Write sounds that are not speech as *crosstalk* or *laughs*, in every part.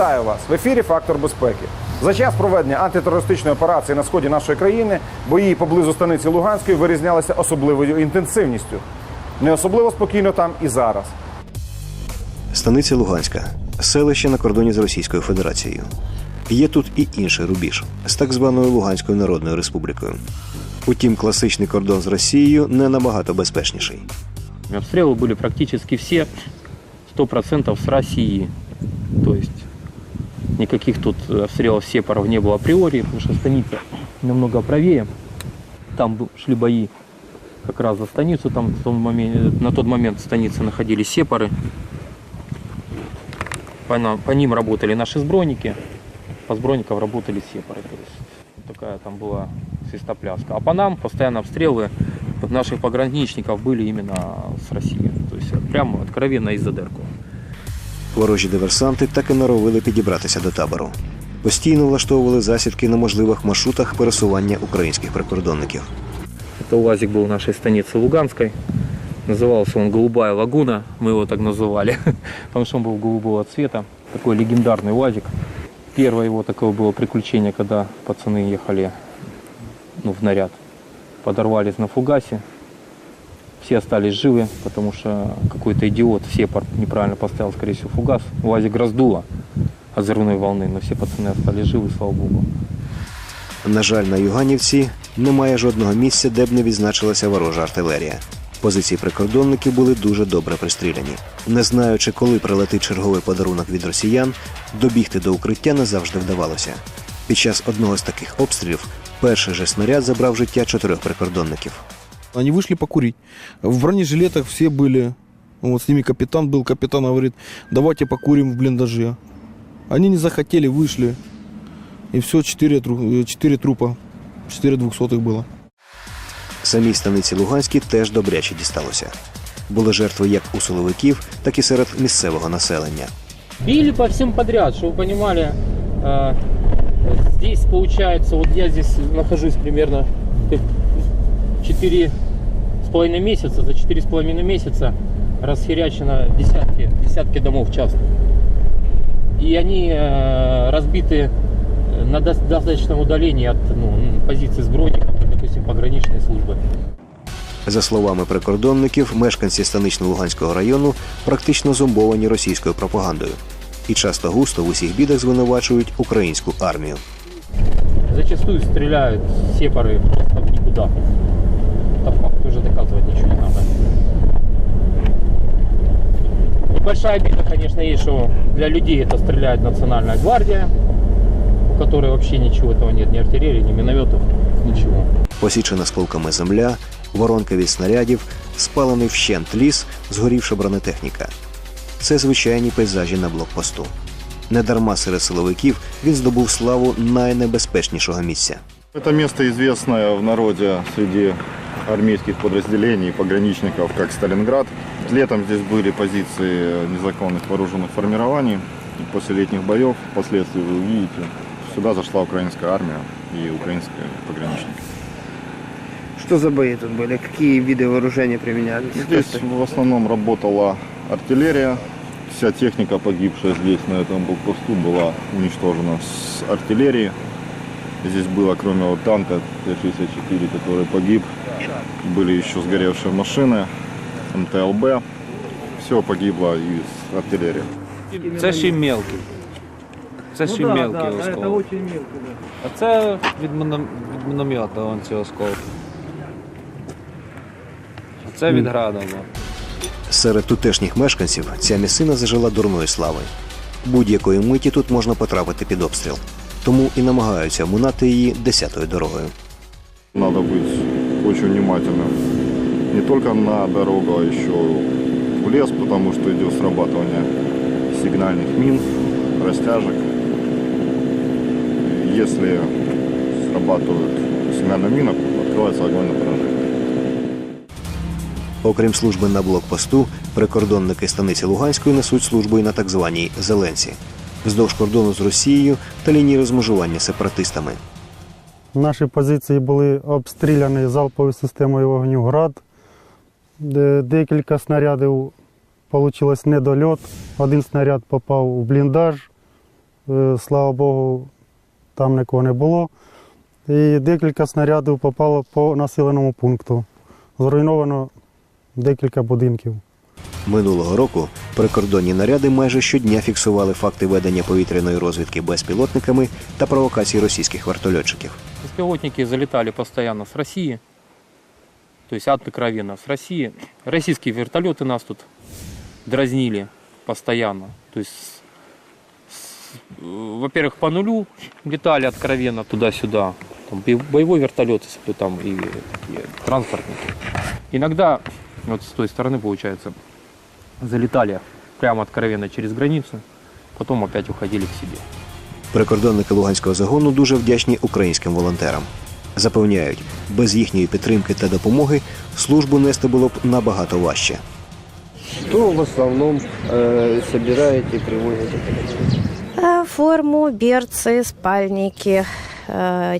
Вітаю вас в ефірі Фактор безпеки. За час проведення антитерористичної операції на сході нашої країни бої поблизу станиці Луганської вирізнялися особливою інтенсивністю. Не особливо спокійно там і зараз. Станиця Луганська, селище на кордоні з Російською Федерацією. Є тут і інший рубіж з так званою Луганською Народною Республікою. Утім, класичний кордон з Росією не набагато безпечніший. Обстрелы были практически все 100% с России. То есть никаких тут обстрелов сепаров не было априори, потому что станица намного правее. Там шли бои как раз за станицу. Там в том момен- на тот момент в станице находились сепары. По, нам- по ним работали наши сброники, по сброникам работали сепары. То есть такая там была свистопляска. А по нам постоянно обстрелы наших пограничников были именно с России. То есть прямо откровенно из-за Дерку. Ворожі диверсанти так і норовили підібратися до табору. Постійно влаштовували засідки на можливих маршрутах пересування українських прикордонників. Это УАЗик был в нашей станице Луганской. Назывался он «Голубая лагуна», мы его так называли, *laughs* потому что он был голубого цвета. Такой легендарный УАЗик. Первое его такое было приключение, когда пацаны ехали ну, в наряд. Подорвались на фугасе. Все остались живы, потому что какой-то идиот, сепар неправильно поставил, скорее всего, фугас. УАЗик раздуло от взрывной волны, но все пацаны остались живы, слава богу. На жаль, на Юганівці немає жодного місця, де б не відзначилася ворожа артилерія. Позиції прикордонників були дуже добре пристріляні. Не знаючи, коли прилетить черговий подарунок від росіян, добігти до укриття не завжди вдавалося. Під час одного з таких обстрілів перший же снаряд забрав життя чотирьох прикордонників. Они вышли покурить. В бронежилетах все были. Вот с ними капитан был. Капитан говорит, давайте покурим в блиндаже. Они не захотели, вышли. И все, четыре, тру- э, четыре трупа. Четыре двухсотых было. Самій станиці Луганській теж добряче дісталося. Були жертви як у силовиків, так і серед місцевого населення. Били по всем подряд, чтобы вы понимали. э, Здесь получается, вот я здесь нахожусь примерно как четыре с половиной месяца, за четыре с половиной месяца расхерячено десятки, десятки домов частных. И они э, разбиты на дос- достаточном удалении от ну, позиций сбройников, допустим, пограничной службы. За словами прикордонників, мешканці станично-Луганського району практично зомбовані російською пропагандою і часто густо в усіх бідах звинувачують українську армію. Зачастую стреляют сепары просто в никуда. Это факт, уже доказывать ничего не надо. Небольшая обида, конечно, есть, что для людей это стреляет Национальная гвардия, у которой вообще ничего этого нет, ни артиллерии, ни минометов, ничего. Посічена сколками земля, воронка від снарядів, спалений вщент ліс, згорівша бронетехніка. Це звичайні пейзажі на блокпосту. Недарма серед силовиків він здобув славу найнебезпечнішого місця. Это место известное в народе среди армейских подразделений пограничников как Сталинград. Летом здесь были позиции незаконных вооруженных формирований. И после летних боев, впоследствии вы увидите, сюда зашла украинская армия и украинские пограничники. Что за бои тут были? Какие виды вооружения применялись? Здесь в основном работала артиллерия. Вся техника, погибшая здесь, на этом блокпосту, была уничтожена с артиллерии. Здесь было, кроме вот танка Т-64, который погиб, были еще сгоревшие машины, МТЛБ. Все погибло из артиллерии. Це ще й мелкий. Це ще й мелкий осколок. А це від, міном- від міномета вон ці осколки. А це від града. було. Серед тутешніх мешканців ця місцина зажила дурної слави. Будь-якої миті тут можна потрапити під обстріл, тому і намагаються оминати її десятою дорогою. Надо быть очень внимательным. Не только на дорогу, а еще в лес, потому что идет срабатывание сигнальных мин, растяжек. Если срабатывают сигнальная мина, открывается огонь на поражение. Окрім служби на блокпосту, прикордонники станиці Луганської несуть службу і на так званій Зеленці вздовж кордону з Росією та лінії розмежування з сепаратистами. Наші позиції були обстріляні залповою системою вогню «Град», декілька снарядів вийшло недольот. Один снаряд попав у бліндаж, Е, Слава Богу, там нікого не було. І декілька снарядів попало по населеному пункту. Зруйновано декілька будинків. Минулого року прикордонні наряди майже щодня фіксували факти ведення повітряної розвідки безпілотниками та провокацій російських вертольотчиків. Беспилотники залетали постоянно с России, то есть откровенно с России. Российские вертолеты нас тут дразнили постоянно. То есть, с- с- э, во-первых, по нулю летали откровенно туда-сюда. Там бо- боевой вертолет, если там и такие транспортники. Иногда вот с той стороны, получается, залетали прямо откровенно через границу, потом опять уходили к себе. Прикордонники Луганського загону дуже вдячні українським волонтерам. Запевняють, без їхньої підтримки та допомоги службу нести було б набагато важче. Что в основном э, собираете и привозите? Э, Форму, берцы, спальники, э,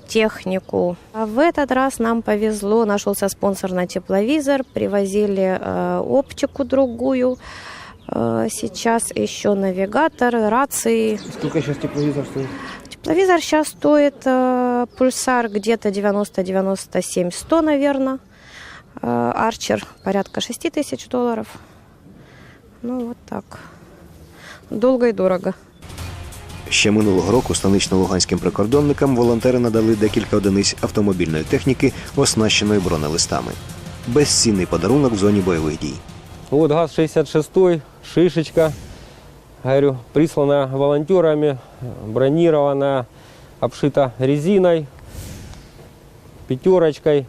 технику. А в этот раз нам повезло, нашелся спонсор на тепловизор, привозили э, оптику другую. Э, Сейчас еще навигатор, рации. Сколько сейчас тепловизор стоит? Тепловизор сейчас стоит э, пульсар где-то 90-97, 100, наверное. Э, Арчер порядка 6 тысяч долларов. Ну вот так. Долго и дорого. Ще минулого року станично-луганським прикордонникам волонтери надали декілька одиниць автомобільної техніки, оснащеної бронелистами. Безцінний подарунок в зоні бойових дій. Вот ГАЗ-66, шишечка, говорю, прислана волонтерами, бронирована, обшита резиной, пятерочкой,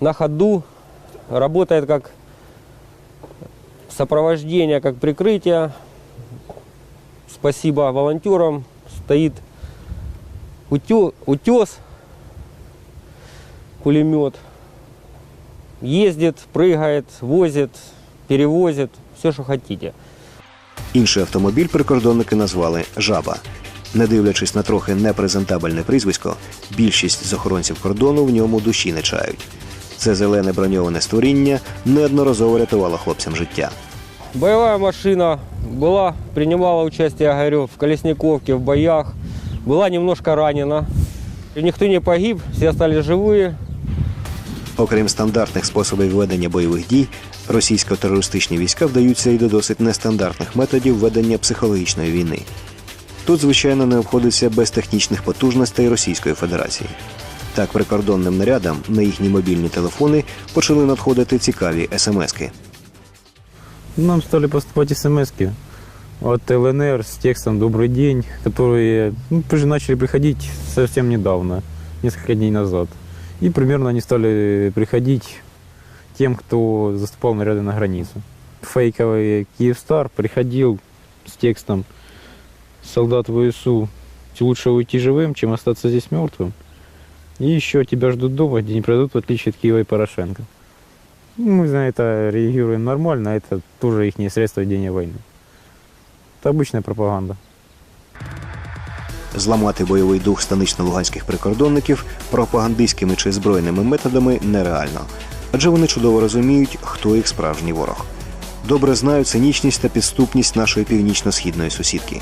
на ходу, работает как сопровождение, как прикрытие. Спасибо волонтерам, стоит утес, пулемет, ездит, прыгает, возит, перевозит, все, что хотите. Інший автомобіль прикордонники назвали Жаба. Не дивлячись на трохи непрезентабельне прізвисько, більшість з охоронців кордону в ньому душі не чають. Це зелене броньоване створіння неодноразово рятувало хлопцям життя. Боевая машина была, принимала участие, говорю, в Колесниковке, в боях. Была немножко ранена. Никто не погиб, все остались живые. Окрім стандартних способів ведення бойових дій, російсько-терористичні війська вдаються і до досить нестандартних методів ведення психологічної війни. Тут, звичайно, не обходиться без технічних потужностей Російської Федерації. Так, прикордонним нарядам на їхні мобільні телефони почали надходити цікаві смски. Нам стали поступать смс от ЛНР с текстом «Добрый день», которые ну, начали приходить совсем недавно, несколько дней назад. И примерно они стали приходить тем, кто заступал наряды на границу. Фейковый Киевстар приходил с текстом «Солдат ВСУ, лучше уйти живым, чем остаться здесь мертвым». И еще тебя ждут дома, где не пройдут, в отличие от Киева и Порошенко. Ну, Мы на это реагируем нормально, а это тоже их средство ведения войны. Это обычная пропаганда. Зламати бойовий дух станично-луганських прикордонників пропагандистськими чи збройними методами нереально, адже вони чудово розуміють, хто їх справжній ворог. Добре знають цинічність та підступність нашої північно-східної сусідки,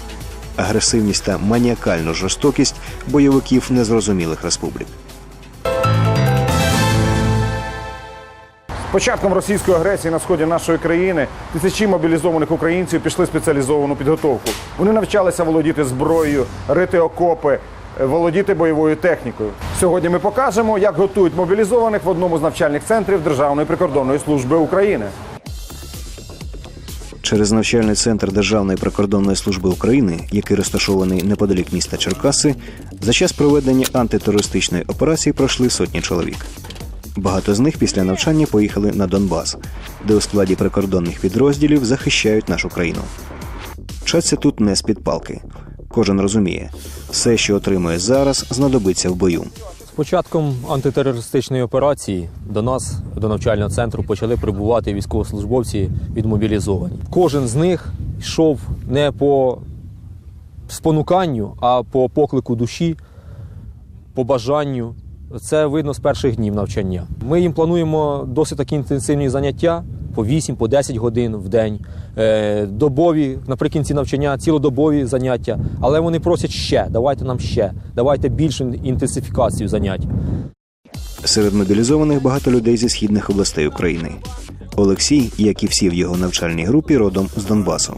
агресивність та маніакальну жорстокість бойовиків незрозумілих республік. Початком російської агресії на сході нашої країни тисячі мобілізованих українців пішли спеціалізовану підготовку. Вони навчалися володіти зброєю, рити окопи, е, володіти бойовою технікою. Сьогодні ми покажемо, як готують мобілізованих в одному з навчальних центрів Державної прикордонної служби України. Через навчальний центр Державної прикордонної служби України, який розташований неподалік міста Черкаси, за час проведення антитерористичної операції пройшли сотні чоловік. Багато з них після навчання поїхали на Донбас, де у складі прикордонних підрозділів захищають нашу країну. Вчаться тут не з-під палки. Кожен розуміє, все, що отримує зараз, знадобиться в бою. З початком антитерористичної операції до нас, до навчального центру, почали прибувати військовослужбовці відмобілізовані. Кожен з них йшов не по спонуканню, а по поклику душі, по бажанню. Це видно з перших днів навчання. Ми їм плануємо досить такі інтенсивні заняття, по 8, по 10 годин в день, е, добові наприкінці навчання, цілодобові заняття. Але вони просять ще, давайте нам ще, давайте більшу інтенсифікацію занять. Серед мобілізованих багато людей зі східних областей України. Олексій, як і всі в його навчальній групі, родом з Донбасу.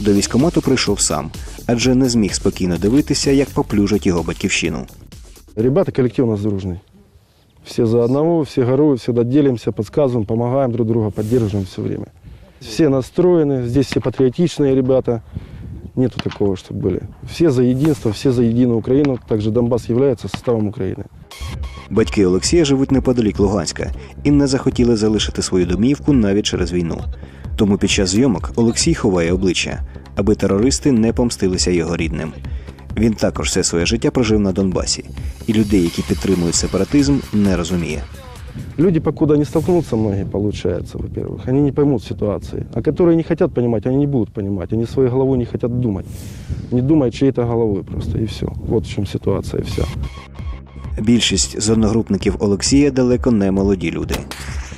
До військкомату прийшов сам, адже не зміг спокійно дивитися, як поплюжать його батьківщину. Ребята, коллектив у нас дружный. Все за одного, все горуют, всегда делимся, подсказываем, помогаем друг друга, поддерживаем все время. Все настроены, здесь все патриотичные ребята. Нету такого, чтобы были. Все за единство, все за единую Украину. Также Донбасс является составом Украины. Батьки Олексія живуть неподалік Луганська і не захотіли залишити свою домівку навіть через війну. Тому під час зйомок Олексій ховає обличчя, аби терористи не помстилися його рідним. Він також все своє життя прожив на Донбасі, і людей, які підтримують сепаратизм, не розуміє. Люди, покуда не столкнутся, многие, получается, во-первых, они не поймут ситуации. А которые не хотят понимать, они не будут понимать. Они своей головой не хотят думать. Не думают чьей-то головой просто, и все. Вот в чем ситуация, и вся. Більшість з одногрупників Олексія далеко не молоді люди.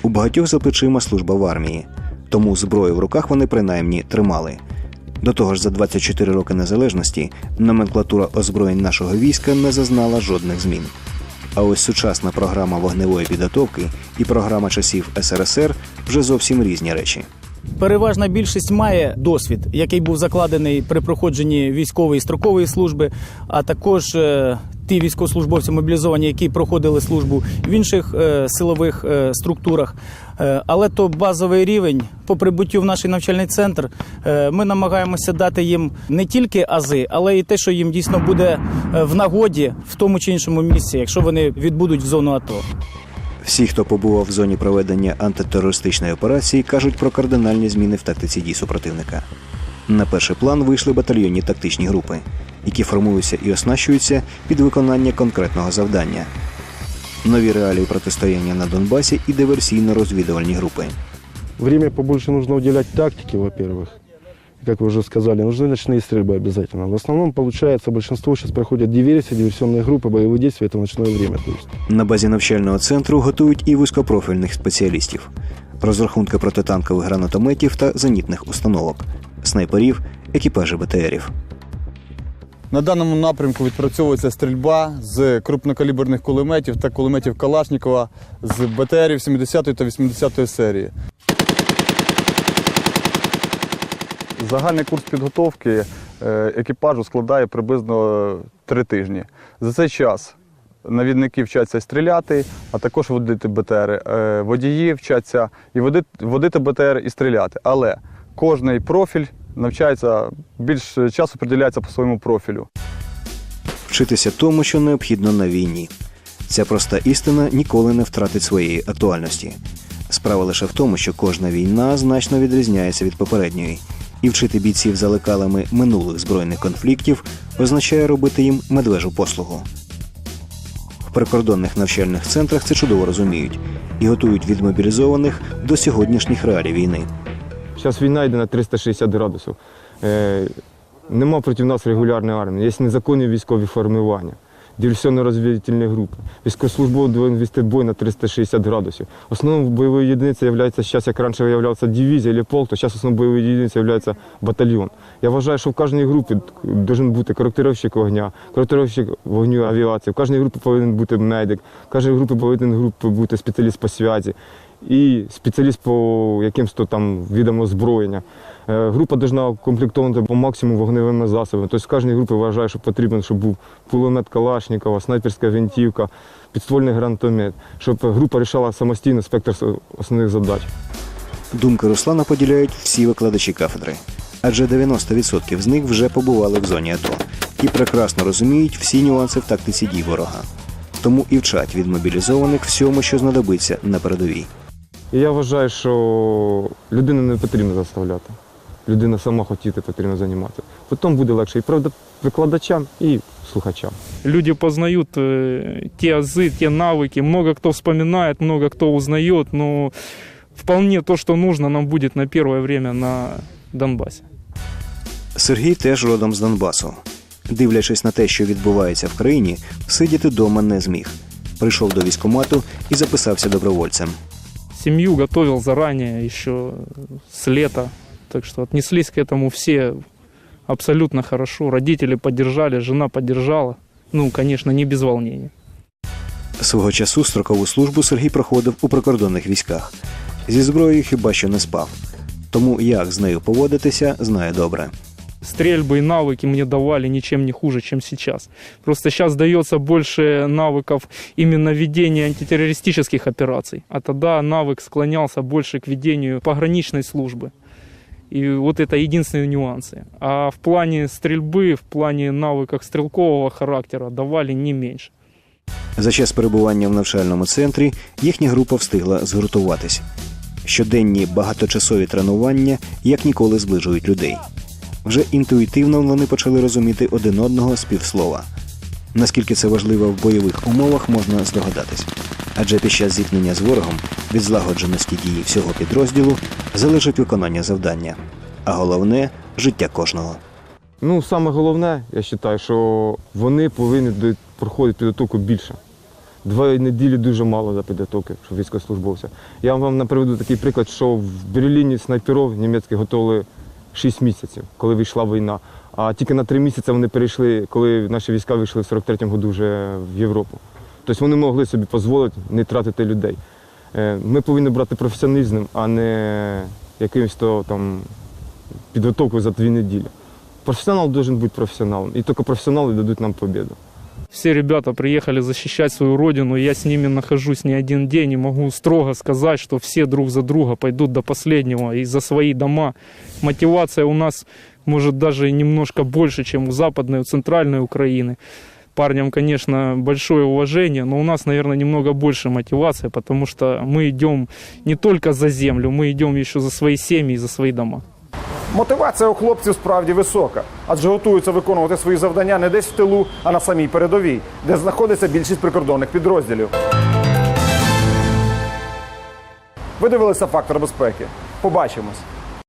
У багатьох за плечима служба в армії, тому зброю в руках вони принаймні тримали. До того ж, за 24 роки незалежності номенклатура озброєнь нашого війська не зазнала жодних змін. А ось сучасна програма вогневої підготовки і програма часів СРСР вже зовсім різні речі. Переважна більшість має досвід, який був закладений при проходженні військової і строкової служби, а також е, ті військовослужбовці мобілізовані, які проходили службу в інших е, силових е, структурах. Е, але то базовий рівень по прибуттю в наш навчальний центр. ми намагаємося дати їм не тільки ази, але і те, що їм дійсно буде в нагоді в тому чи іншому місці, якщо вони відбудуть в зону АТО. Всі, хто побував в зоні проведення антитерористичної операції, кажуть про кардинальні зміни в тактиці дій супротивника. На перший план вийшли батальйонні тактичні групи, які формуються і оснащуються під виконання конкретного завдання. Нові реалії протистояння на Донбасі і диверсійно-розвідувальні групи. Время побольше нужно уделять тактике, во-первых. И, Как вы уже сказали, нужны ночные стрельбы обязательно. В основном, получается, большинство сейчас проходят диверсии, диверсионные группы, боевые действия, это в ночное время. То есть. На базі навчального центру готують і вузькопрофільних спеціалістів, розрахунки протитанкових гранатометів та зенітних установок, снайперів, екіпажі БТРів. На даному напрямку відпрацьовується стрільба з крупнокаліберних кулеметів та кулеметів Калашнікова з БТРів 70 та 80 серії. Загальний курс підготовки е, екіпажу складає приблизно три тижні. За цей час навідники вчаться стріляти, а також водити БТР. Е, Водії вчаться і водити БТР і стріляти. Але кожний профіль навчається більш часу приділяється по своєму профілю. Вчитися тому, що необхідно на війні. Ця проста істина ніколи не втратить своєї актуальності. Справа лише в тому, що кожна війна значно відрізняється від попередньої, і вчити бійців за лекалами минулих збройних конфліктів означає робити їм медвежу послугу. В прикордонних навчальних центрах це чудово розуміють і готують відмобілізованих до сьогоднішніх реалій війни. Зараз війна йде на 360 градусів. Е, нема проти нас регулярної армії, є незаконні військові формування, диверсійно-розвідувальні групи. Військовослужбовець повинен вести бой на 360 градусів. Основною бойовою єдиницею є зараз, як раніше виявлявся дивізія або полк, то зараз основною бойовою єдиницею є батальйон. Я вважаю, що в кожній групі має бути коректировщик вогня, коректировщик вогню авіації, в кожній групі повинен бути медик, в кожній групі повинен бути спеціаліст по связі і спеціаліст по якимось то там видам озброєння. Е, Група повинна укомплектована по максимуму вогневими засобами. Тобто в кожній групі вважаю, що потрібен, щоб був пулемет Калашникова, снайперська гвинтівка, підствольний гранатомет, щоб група рішала самостійно спектр основних задач. Думки Руслана поділяють всі викладачі кафедри, адже 90% з них вже побували в зоні АТО і прекрасно розуміють всі нюанси в тактиці дій ворога. Тому і вчать відмобілізованих всьому, що знадобиться на передовій. І я вважаю, що людину не потрібно заставляти. Людина сама хотіти потрібно займатися. Потім буде легше і правда викладачам, і слухачам. Люди познают э, те азы, те навыки. Много кто вспоминает, много кто узнает, но вполне то, что нужно, нам будет на первое время на Донбассе. Сергій теж родом з Донбасу. Дивлячись на те, що відбувається в країні, сидіти дома не зміг. Прийшов до військкомату і записався добровольцем. Семью готовил заранее, еще с лета. Так что отнеслись к этому все абсолютно хорошо. Родители поддержали, жена поддержала. Ну, конечно, не без волнения. Свого часу строкову службу Сергій проходив у прикордонних військах. Зі зброєю хіба що не спав. Тому як з нею поводитися, знає добре Стрельбы и навыки мне давали ничем не хуже, чем сейчас. Просто сейчас дается больше навыков именно ведения антитеррористических операций. А тогда навык склонялся больше к ведению пограничной службы. И вот это единственные нюансы. А в плане стрельбы, в плане навыков стрелкового характера давали не меньше. За час перебування в навчальному центрі їхня група встигла згуртуватись. Щоденні багаточасові тренування як ніколи зближують людей. Вже інтуїтивно вони почали розуміти один одного з півслова. Наскільки це важливо в бойових умовах, можна здогадатись. Адже під час зіткнення з ворогом від злагодженості дії всього підрозділу залежить виконання завдання, а головне життя кожного. Ну, саме головне, я вважаю, що вони повинні проходити підготовку більше. Два неділі дуже мало за підготовки, військовослужбовця. Я вам приведу такий приклад, що в Берліні снайперів німецьких готували 6 місяців, коли війшла війна. А тільки на 3 місяці вони перейшли, коли наші війська вийшли в 43-му году вже в Європу. Тобто вони могли собі дозволити не тратити людей. Е, Ми повинні брати професіоналізм, а не якимось то там підготовку за дві неділі. Професіонал має бути професіоналом. І тільки професіонали дадуть нам победу. Все ребята приехали защищать свою родину, я с ними нахожусь не один день и могу строго сказать, что все друг за друга пойдут до последнего и за свои дома. Мотивация у нас может даже немножко больше, чем у западной, у центральной Украины. Парням, конечно, большое уважение, но у нас, наверное, немного больше мотивация, потому что мы идем не только за землю, мы идем еще за свои семьи и за свои дома. Мотивація у хлопців справді висока, адже готуються виконувати свої завдання не десь в тилу, а на самій передовій, де знаходиться більшість прикордонних підрозділів. Ви дивилися фактор безпеки. Побачимось.